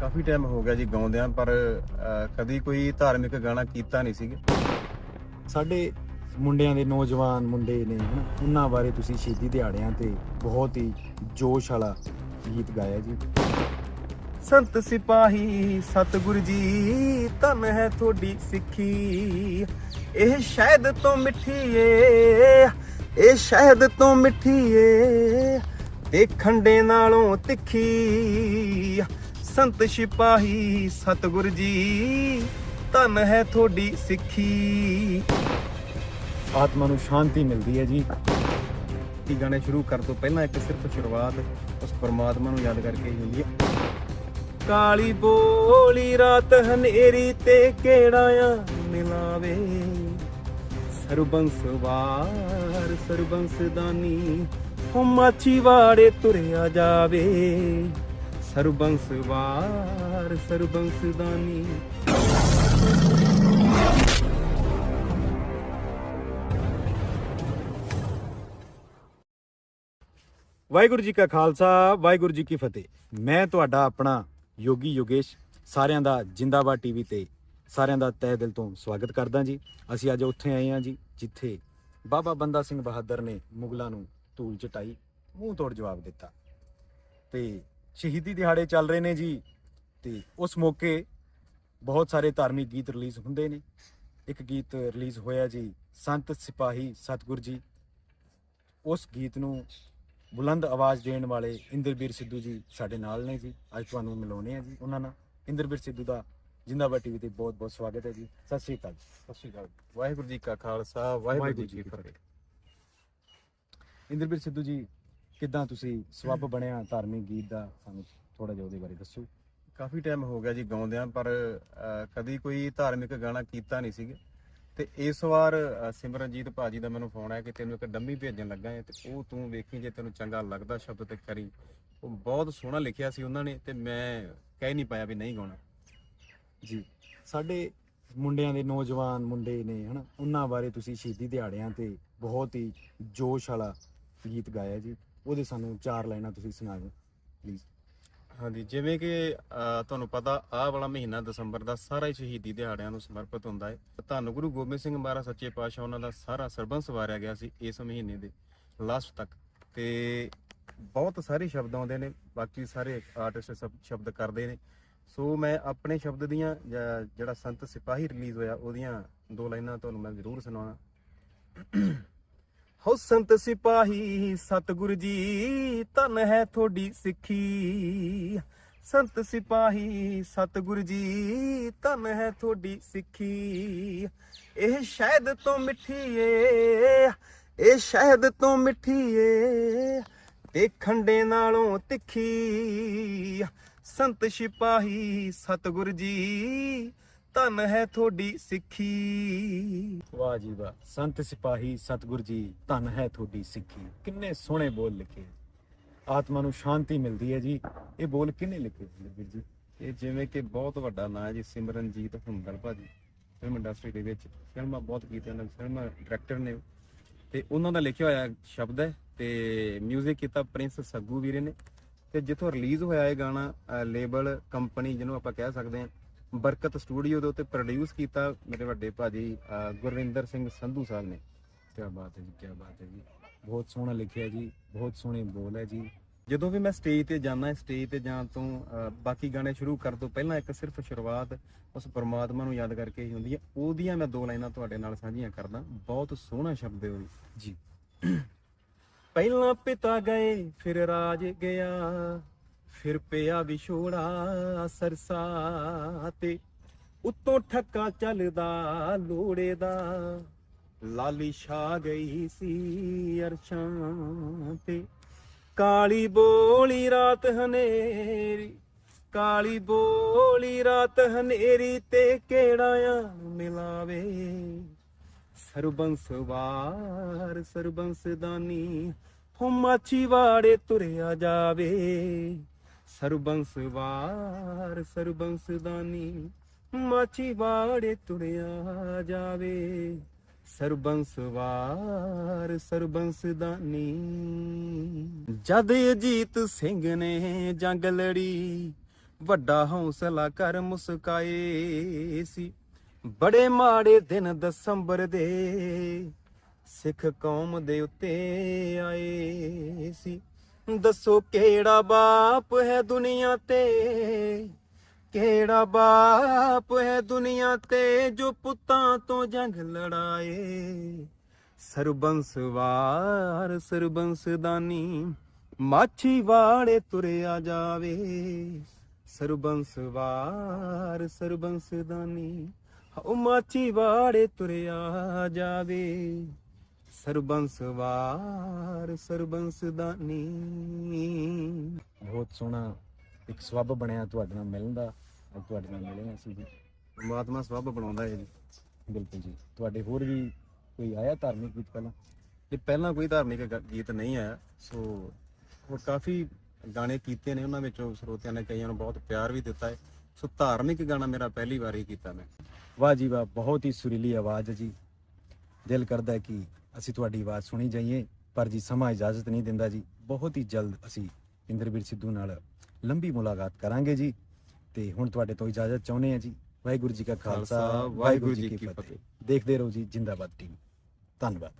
ਕਾਫੀ time ਹੋ ਗਿਆ ਜੀ ਗਾਉਂਦਿਆਂ ਪਰ ਕਦੀ ਕੋਈ ਧਾਰਮਿਕ ਗਾਣਾ ਕੀਤਾ ਨਹੀਂ ਸੀਗਾ। ਸਾਡੇ ਮੁੰਡਿਆਂ ਦੇ ਨੌਜਵਾਨ ਮੁੰਡੇ ਨੇ ਹਨਾ ਉਹਨਾਂ ਬਾਰੇ ਤੁਸੀਂ ਸ਼ਹੀਦੀ ਦਿਹਾੜਿਆਂ ਤੇ ਬਹੁਤ ਹੀ ਜੋਸ਼ ਵਾਲਾ ਗੀਤ ਗਾਇਆ ਜੀ। ਸੰਤ ਸਿਪਾਹੀ ਸਤਿਗੁਰ ਜੀ ਧੰਨ ਹੈ ਤੁਹਾਡੀ ਸਿੱਖੀ। ਇਹ ਸ਼ਹਿਦ ਤੋਂ ਮਿੱਠੀ ਏ ਇਹ ਸ਼ਹਿਦ ਤੋਂ ਮਿੱਠੀ ਏ ਤੇ ਖੰਡੇ ਨਾਲੋਂ ਤਿੱਖੀ। ਸੰਤ ਸਿਪਾਹੀ, ਸਤਿਗੁਰ ਜੀ, ਧੰਨ ਹੈ ਤੁਹਾਡੀ ਸਿੱਖੀ। ਆਤਮਾ ਨੂੰ ਸ਼ਾਂਤੀ ਮਿਲਦੀ ਹੈ ਜੀ। ਕੀ ਗਾਣੇ ਸ਼ੁਰੂ ਕਰਨ ਤੋਂ ਪਹਿਲਾਂ ਇੱਕ ਸਿਰਫ ਸ਼ੁਰੂਆਤ ਉਸ ਪਰਮਾਤਮਾ ਨੂੰ ਯਾਦ ਕਰਕੇ ਹੀ ਹੁੰਦੀ ਹੈ। ਕਾਲੀ ਬੋਲੀ ਰਾਤ ਹਨੇਰੀ ਤੇ ਕਿਹੜਾ ਆ ਮਿਲਾਵੇ? ਸਰਬੰਸ ਵਾਰ, ਸਰਬੰਸ ਦਾਨੀ ਹੋ ਮਾਛੀ ਵਾੜੇ ਤੁਰਿਆ ਜਾਵੇ। ਸਰਬੰਸ ਵਾਰ ਵਾਹਿਗੁਰੂ ਜੀ ਕਾ ਖਾਲਸਾ, ਵਾਹਿਗੁਰੂ ਜੀ ਕੀ ਫਤਿਹ। ਮੈਂ ਤੁਹਾਡਾ ਆਪਣਾ ਯੋਗੀ ਯੋਗੇਸ਼ ਸਾਰਿਆਂ ਦਾ ਜਿੰਦਾਬਾਦ ਟੀਵੀ ਤੇ ਸਾਰਿਆਂ ਦਾ ਤਹਿ ਦਿਲ ਤੋਂ ਸਵਾਗਤ ਕਰਦਾ ਜੀ। ਅਸੀਂ ਅੱਜ ਉੱਥੇ ਆਏ ਹਾਂ ਜੀ, ਜਿੱਥੇ ਬਾਬਾ ਬੰਦਾ ਸਿੰਘ ਬਹਾਦਰ ਨੇ ਮੁਗਲਾਂ ਨੂੰ ਧੂਲ ਚਟਾਈ, ਮੂੰਹ ਤੋੜ ਜਵਾਬ ਦਿੱਤਾ। ਤੇ ਸ਼ਹੀਦੀ ਦਿਹਾੜੇ ਚੱਲ ਰਹੇ ਨੇ ਜੀ। ਤੇ ਉਸ ਮੌਕੇ ਬਹੁਤ ਸਾਰੇ ਧਾਰਮਿਕ ਗੀਤ ਰਿਲੀਜ਼ ਹੁੰਦੇ ਨੇ। ਇੱਕ ਗੀਤ ਰਿਲੀਜ਼ ਹੋਇਆ ਜੀ ਸੰਤ ਸਿਪਾਹੀ ਸਤਿਗੁਰ ਜੀ। ਉਸ ਗੀਤ ਨੂੰ ਬੁਲੰਦ ਆਵਾਜ਼ ਦੇਣ ਵਾਲੇ ਇੰਦਰਬੀਰ ਸਿੱਧੂ ਜੀ ਸਾਡੇ ਨਾਲ ਨੇ ਜੀ। ਅੱਜ ਤੁਹਾਨੂੰ ਮਿਲਾਉਣੇ ਆ ਜੀ ਉਹਨਾਂ ਨਾਲ। ਇੰਦਰਬੀਰ ਸਿੱਧੂ ਦਾ ਜਿੰਦਾਬਾਦ ਟੀਵੀ ਤੇ ਬਹੁਤ ਬਹੁਤ ਸਵਾਗਤ ਹੈ ਜੀ। ਸਤਿ ਸ਼੍ਰੀ ਅਕਾਲ ਸਤਿ ਸ਼੍ਰੀ ਅਕਾਲ ਵਾਹਿਗੁਰੂ ਜੀ ਕਾ ਖਾਲਸਾ ਵਾਹਿਗੁਰੂ ਜੀ ਕੀ ਫਤਿਹ। ਇੰਦਰਬੀਰ ਸਿੱਧੂ ਜੀ ਕਿੱਦਾਂ ਤੁਸੀਂ ਸਵੱਬ ਬਣਿਆ ਧਾਰਮਿਕ ਗੀਤ ਦਾ? ਸਾਨੂੰ ਥੋੜਾ ਜਿਹਾ ਉਹਦੇ ਬਾਰੇ ਦੱਸੋ। ਕਾਫੀ ਟਾਈਮ ਹੋ ਗਿਆ ਜੀ ਗਾਉਂਦਿਆਂ ਪਰ ਅਹ, ਕਦੀ ਕੋਈ ਧਾਰਮਿਕ ਗਾਣਾ ਕੀਤਾ ਨਹੀਂ ਸੀਗਾ। ਤੇ ਇਸ ਵਾਰ ਅਹ, ਸਿਮਰਨਜੀਤ ਭਾਜੀ ਦਾ ਮੈਨੂੰ ਫੋਨ ਆਇਆ ਕਿ ਤੈਨੂੰ ਇੱਕ ਡੰਮੀ ਭੇਜਣ ਲੱਗਾ ਹੈ ਤੇ ਉਹ ਤੂੰ ਵੇਖੀ ਜੇ ਤੈਨੂੰ ਚੰਗਾ ਲੱਗਦਾ ਸ਼ਬਦ ਤੇ ਕਰੀ ਉਹ ਬਹੁਤ ਸੋਹਣਾ ਲਿਖਿਆ ਸੀ ਉਹਨਾਂ ਨੇ ਤੇ ਮੈਂ ਕਹਿ ਨਹੀਂ ਪਾਇਆ ਵੀ ਨਹੀਂ ਗਾਉਣਾ। ਜੀ ਸਾਡੇ ਮੁੰਡਿਆਂ ਦੇ ਨੌਜਵਾਨ ਮੁੰਡੇ ਨੇ ਹਨਾ ਉਹਨਾਂ ਬਾਰੇ ਤੁਸੀਂ ਸ਼ਹੀਦੀ ਦਿਹਾੜਿਆਂ ਤੇ ਬਹੁਤ ਹੀ ਜੋਸ਼ ਵਾਲਾ ਗੀਤ ਗਾਇਆ ਜੀ। ਉਹਦੇ ਸਾਨੂੰ ਚਾਰ ਲਾਈਨਾਂ ਤੁਸੀਂ ਸੁਣਾ ਦਿਓ ਪਲੀਜ਼ ਹਾਂਜੀ ਜਿਵੇਂ ਕਿ ਅਹ, ਤੁਹਾਨੂੰ ਪਤਾ ਆਹ ਵਾਲਾ ਮਹੀਨਾ ਦਸੰਬਰ ਦਾ ਸਾਰਾ ਹੀ ਸ਼ਹੀਦੀ ਦਿਹਾੜਿਆਂ ਨੂੰ ਸਮਰਪਿਤ ਹੁੰਦਾ ਹੈ। ਧੰਨ ਗੁਰੂ ਗੋਬਿੰਦ ਸਿੰਘ ਮਹਾਰਾਜ ਸੱਚੇ ਪਾਤਸ਼ਾਹ ਉਹਨਾਂ ਦਾ ਸਾਰਾ ਸਰਬੰਸ ਵਾਰਿਆ ਗਿਆ ਸੀ ਇਸ ਮਹੀਨੇ ਦੇ ਲਾਸਟ ਤੱਕ। ਤੇ ਬਹੁਤ ਸਾਰੇ ਸ਼ਬਦ ਆਉਂਦੇ ਨੇ ਬਾਕੀ ਸਾਰੇ ਆਰਟਿਸਟ ਸ਼ਬਦ ਕਰਦੇ ਨੇ। ਸੋ ਮੈਂ ਆਪਣੇ ਸ਼ਬਦ ਦੀਆਂ ਜਾਂ ਜਿਹੜਾ ਸੰਤ ਸਿਪਾਹੀ ਰਿਲੀਜ਼ ਹੋਇਆ ਉਹਦੀਆਂ ਦੋ ਲਾਈਨਾਂ ਤੁਹਾਨੂੰ ਮੈਂ ਜ਼ਰੂਰ ਸੁਣਾਉਣਾ। ਹੋ ਸੰਤ ਸਿਪਾਹੀ, ਸਤਿਗੁਰ ਜੀ, ਧੰਨ ਹੈ ਤੁਹਾਡੀ ਸਿੱਖੀ। ਸੰਤ ਸਿਪਾਹੀ, ਸਤਿਗੁਰ ਜੀ, ਧੰਨ ਹੈ ਤੁਹਾਡੀ ਸਿੱਖੀ। ਇਹ ਸ਼ਹਿਦ ਤੋਂ ਮਿੱਠੀ ਏ ਇਹ ਸ਼ਹਿਦ ਤੋਂ ਮਿੱਠੀ ਏ ਤੇ ਖੰਡੇ ਨਾਲੋਂ ਤਿੱਖੀ। ਸੰਤ ਸਿਪਾਹੀ, ਸਤਿਗੁਰ ਜੀ ਧੰਨ ਹੈ ਤੁਹਾਡੀ ਸਿੱਖੀ। ਵਾਹ ਜੀ ਵਾਹ। ਸੰਤ ਸਿਪਾਹੀ ਸਤਿਗੁਰ ਜੀ ਧੰਨ ਹੈ ਤੁਹਾਡੀ ਸਿੱਖੀ। ਕਿੰਨੇ ਸੋਹਣੇ ਬੋਲ ਲਿਖੇ ਆਤਮਾ ਨੂੰ ਸ਼ਾਂਤੀ ਮਿਲਦੀ ਹੈ ਜੀ। ਇਹ ਬੋਲ ਕਿਹਨੇ ਲਿਖੇ ਵੀਰ ਜੀ? ਇਹ ਜਿਵੇਂ ਕਿ ਬਹੁਤ ਵੱਡਾ ਨਾਂ ਹੈ ਜੀ ਸਿਮਰਨਜੀਤ ਹੁੰਦਲ ਭਾਜੀ। ਫਿਲਮ ਇੰਡਸਟਰੀ ਦੇ ਵਿੱਚ ਫਿਲਮਾਂ ਬਹੁਤ ਕੀਤੀਆਂ ਨੇ ਫਿਲਮ ਡਾਇਰੈਕਟਰ ਨੇ। ਤੇ ਉਹਨਾਂ ਦਾ ਲਿਖਿਆ ਹੋਇਆ ਸ਼ਬਦ ਹੈ ਤੇ 뮤직 ਕੀਤਾ ਪ੍ਰਿੰਸ ਸੱਗੂ ਵੀਰੇ ਨੇ। ਤੇ ਜਿੱਥੋਂ ਰਿਲੀਜ਼ ਹੋਇਆ ਇਹ ਗਾਣਾ ਲੇਬਲ ਕੰਪਨੀ ਜਿਹਨੂੰ ਆਪਾਂ ਕਹਿ ਸਕਦੇ ਹਾਂ ਬਰਕਤ ਸਟੂਡੀਓ ਦੇ ਉੱਤੇ ਪ੍ਰੋਡਿਊਸ ਕੀਤਾ ਮੇਰੇ ਵੱਡੇ ਭਾਜੀ ਅਹ, ਗੁਰਵਿੰਦਰ ਸਿੰਘ ਸੰਧੂ ਸਾਹਿਬ ਨੇ। ਕੀ ਬਾਤ ਹੈ ਜੀ ਕੀ ਬਾਤ ਹੈ ਜੀ। ਬਹੁਤ ਸੋਹਣਾ ਲਿਖਿਆ ਜੀ ਬਹੁਤ ਸੋਹਣੇ ਬੋਲ ਹੈ ਜੀ। ਜਦੋਂ ਵੀ ਮੈਂ ਸਟੇਜ ਤੇ ਜਾਂਦਾ ਸਟੇਜ ਤੇ ਜਾਣ ਤੋਂ ਅਹ, ਬਾਕੀ ਗਾਣੇ ਸ਼ੁਰੂ ਕਰਨ ਤੋਂ ਪਹਿਲਾਂ ਇੱਕ ਸਿਰਫ ਸ਼ੁਰੂਆਤ ਉਸ ਪਰਮਾਤਮਾ ਨੂੰ ਯਾਦ ਕਰਕੇ ਹੀ ਹੁੰਦੀ ਹੈ। ਉਹਦੀਆਂ ਮੈਂ ਦੋ ਲਾਈਨਾਂ ਤੁਹਾਡੇ ਨਾਲ ਸਾਂਝੀਆਂ ਕਰਦਾ। ਬਹੁਤ ਸੋਹਣਾ ਸ਼ਬਦ ਹੈ ਉਹ ਵੀ। ਜੀ। ਪਹਿਲਾਂ ਪਿਤਾ ਗਏ ਫਿਰ ਰਾਜ ਗਿਆ। ਫਿਰ ਪਿਆ ਵਿਛੋੜਾ ਸਰਸਾ ਤੇ, ਉੱਤੋਂ ਠੱਕਾ ਚੱਲਦਾ ਲੋੜੇ ਦਾ। ਲਾਲੀ ਛਾ ਗਈ ਸੀ ਅਰਸ਼ਾਂ ਤੇ। ਕਾਲੀ ਬੋਲੀ ਰਾਤ ਹਨੇਰੀ, ਕਾਲੀ ਬੋਲੀ ਰਾਤ ਹਨੇਰੀ ਤੇ ਕਿਹੜਾ ਆ ਮਿਲਾਵੇ? ਸਰਬੰਸ ਵਾਰ ਸਰਬੰਸ ਦਾਨੀ ਹੋ ਮਾਛੀ ਵਾੜੇ ਤੁਰਿਆ ਜਾਵੇ। ਸਰਬੰਸ ਵਾਰ ਸਰਬੰਸ ਦਾਨੀ ਮਾਛੀ ਵਾੜੇ ਤੁਰਿਆ ਜਾਵੇ। ਸਰਬੰਸ ਵਾਰ ਸਰਬੰਸ ਦਾਨੀ ਜਦ ਅਜੀਤ ਸਿੰਘ ਨੇ ਜੰਗ ਲੜੀ, ਵੱਡਾ ਹੌਸਲਾ ਕਰ ਮੁਸਕਾਏ ਸੀ। ਬੜੇ ਮਾੜੇ ਦਿਨ ਦਸੰਬਰ ਦੇ ਸਿੱਖ ਕੌਮ ਦੇ ਉੱਤੇ ਆਏ ਸੀ। ਦੱਸੋ ਕਿਹੜਾ ਬਾਪ ਹੈ ਦੁਨੀਆ ਤੇ? ਕਿਹੜਾ ਬਾਪ ਹੈ ਦੁਨੀਆ ਤੇ ਜੋ ਪੁੱਤਾਂ ਤੋਂ ਜੰਗ ਲੜਾਏ? ਸਰਬੰਸ ਵਾਰ, ਸਰਬੰਸ ਮਾਛੀ ਵਾਲੇ ਤੁਰਿਆ ਜਾਵੇ। ਸਰਬੰਸ ਵਾਰ, ਸਰਬੰਸ ਉਹ ਮਾਛੀ ਵਾਲੇ ਤੁਰਿਆ ਜਾਵੇ। ਸਰਬੰਸ ਵਾਰ ਸਰਬੰਸ ਦਾਨੀ। ਬਹੁਤ ਸੋਹਣਾ ਇੱਕ ਸਬੱਬ ਬਣਿਆ ਤੁਹਾਡੇ ਨਾਲ ਮਿਲਣ ਦਾ ਅੱਜ ਤੁਹਾਡੇ ਨਾਲ ਮਿਲੇ ਹਾਂ ਅਸੀਂ ਜੀ ਪਰਮਾਤਮਾ ਸਬਬ ਬਣਾਉਂਦਾ ਹੈ ਜੀ। ਬਿਲਕੁਲ ਜੀ। ਤੁਹਾਡੇ ਹੋਰ ਵੀ ਕੋਈ ਆਇਆ ਧਾਰਮਿਕ ਗੀਤ ਪਹਿਲਾਂ? ਇਹ ਪਹਿਲਾਂ ਕੋਈ ਧਾਰਮਿਕ ਗ- ਗੀਤ ਨਹੀਂ ਆਇਆ ਸੋ ਉਹ ਕਾਫੀ ਗਾਣੇ ਕੀਤੇ ਨੇ ਉਹਨਾਂ ਵਿੱਚੋਂ ਸਰੋਤਿਆਂ ਨੇ ਕਈਆਂ ਨੂੰ ਬਹੁਤ ਪਿਆਰ ਵੀ ਦਿੱਤਾ ਹੈ। ਸੋ ਧਾਰਮਿਕ ਗਾਣਾ ਮੇਰਾ ਪਹਿਲੀ ਵਾਰ ਹੀ ਕੀਤਾ ਮੈਂ। ਵਾਹ ਜੀ ਵਾਹ ਬਹੁਤ ਹੀ ਸੁਰੀਲੀ ਆਵਾਜ਼ ਹੈ ਜੀ। ਦਿਲ ਕਰਦਾ ਹੈ ਕਿ ਅਸੀਂ ਤੁਹਾਡੀ ਆਵਾਜ਼ ਸੁਣੀ ਜਾਈਏ ਪਰ ਜੀ ਸਮਾਂ ਇਜਾਜ਼ਤ ਨਹੀਂ ਦਿੰਦਾ ਜੀ। ਬਹੁਤ ਹੀ ਜਲਦ ਅਸੀਂ ਇੰਦਰਵੀਰ ਸਿੱਧੂ ਨਾਲ ਲੰਬੀ ਮੁਲਾਕਾਤ ਕਰਾਂਗੇ ਜੀ। ਤੇ ਹੁਣ ਤੁਹਾਡੇ ਤੋਂ ਇਜਾਜ਼ਤ ਚਾਹੁੰਦੇ ਹਾਂ ਜੀ। ਵਾਹਿਗੁਰੂ ਜੀ ਕਾ ਖਾਲਸਾ ਵਾਹਿਗੁਰੂ ਜੀ ਕੀ ਫਤਿਹ। ਦੇਖਦੇ ਰਹੋ ਜੀ ਜਿੰਦਾਬਾਦ ਟੀਵੀ ਧੰਨਵਾਦ।